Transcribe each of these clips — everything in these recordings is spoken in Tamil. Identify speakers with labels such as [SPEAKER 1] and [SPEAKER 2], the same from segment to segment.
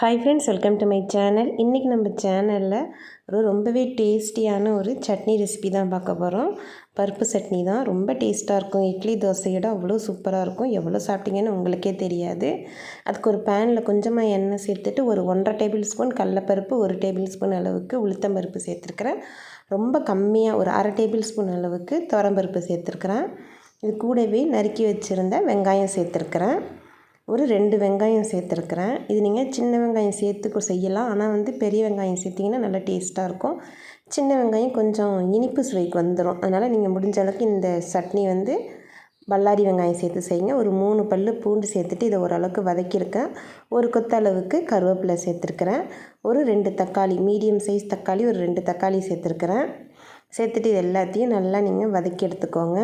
[SPEAKER 1] Hi friends welcome to my channel இன்றைக்கி நம்ம சேனலில் ஒரு ரொம்பவே டேஸ்டியான ஒரு சட்னி ரெசிபி தான் பார்க்க போகிறோம் பருப்பு சட்னி தான். ரொம்ப டேஸ்ட்டாக இருக்கும். இட்லி தோசையோட அவ்வளோ சூப்பராக இருக்கும். எவ்வளோ சாப்பிட்டீங்கன்னு உங்களுக்கே தெரியாது. அதுக்கு ஒரு பேனில் கொஞ்சமாக எண்ணெய் சேர்த்துட்டு ஒரு ஒன்றரை டேபிள் ஸ்பூன் கடலப்பருப்பு ஒரு டேபிள் ஸ்பூன் அளவுக்கு உளுத்தம் பருப்பு சேர்த்துருக்குறேன். ரொம்ப கம்மியாக ஒரு அரை டேபிள் ஸ்பூன் அளவுக்கு துவரம்பருப்பு சேர்த்துருக்குறேன். இது கூடவே நறுக்கி வச்சுருந்த வெங்காயம் சேர்த்துருக்குறேன். ஒரு ரெண்டு வெங்காயம் சேர்த்துருக்குறேன். இது நீங்கள் சின்ன வெங்காயம் சேர்த்து செய்யலாம். ஆனால் வந்து பெரிய வெங்காயம் சேர்த்திங்கன்னா நல்லா டேஸ்ட்டாக இருக்கும். சின்ன வெங்காயம் கொஞ்சம் இனிப்பு சுவைக்கு வந்துடும் அதனால் நீங்கள் முடிஞ்ச அளவுக்கு இந்த சட்னி வந்து பல்லாரி வெங்காயம் சேர்த்து செய்யுங்க. ஒரு மூணு பல் பூண்டு சேர்த்துட்டு இதை ஓரளவுக்கு வதக்கியிருக்கேன். ஒரு கொத்த அளவுக்கு கருவேப்பிலை சேர்த்துருக்குறேன். ஒரு ரெண்டு தக்காளி மீடியம் சைஸ் தக்காளி ஒரு ரெண்டு தக்காளி சேர்த்துருக்குறேன். சேர்த்துட்டு இது எல்லாத்தையும் நல்லா நீங்கள் வதக்கி எடுத்துக்கோங்க.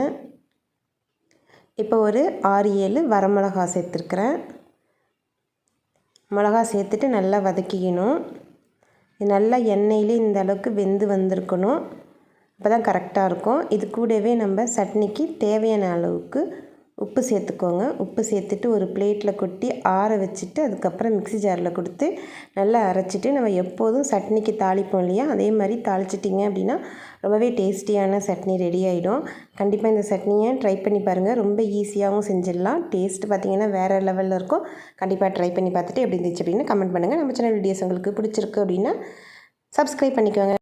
[SPEAKER 1] இப்போ ஒரு ஆறு ஏழு வரமிளகா சேர்த்துருக்குறேன். மிளகா சேர்த்துட்டு நல்லா வதக்கிக்கணும். இது நல்லா எண்ணெயிலே இந்த அளவுக்கு வெந்து வந்திருக்கணும். அப்போ தான் கரெக்டாக இருக்கும். இது கூடவே நம்ம சட்னிக்கு தேவையான அளவுக்கு உப்பு சேர்த்துக்கோங்க. உப்பு சேர்த்துட்டு ஒரு பிளேட்டில் கொட்டி ஆற வச்சுட்டு அதுக்கப்புறம் மிக்ஸி ஜாரில் கொடுத்து நல்லா அரைச்சிட்டு நம்ம எப்போதும் சட்னிக்கு தாளிப்போம் இல்லையா? அதே மாதிரி தாளிச்சிட்டிங்க அப்படின்னா ரொம்பவே டேஸ்டியான சட்னி ரெடி ஆகிடும் கண்டிப்பாக இந்த சட்னியை ட்ரை பண்ணி பாருங்கள் ரொம்ப ஈஸியாகவும் செஞ்சிடலாம். டேஸ்ட் பார்த்திங்கன்னா வேறு லெவலில் இருக்கும். கண்டிப்பாக ட்ரை பண்ணி பார்த்துட்டு எப்படி இருந்துச்சு அப்படின்னு கமெண்ட் பண்ணுங்கள் நம்ம சேனல் வீடியோஸ் உங்களுக்கு பிடிச்சிருக்கு அப்படின்னா சப்ஸ்கிரைப் பண்ணிக்கோங்க.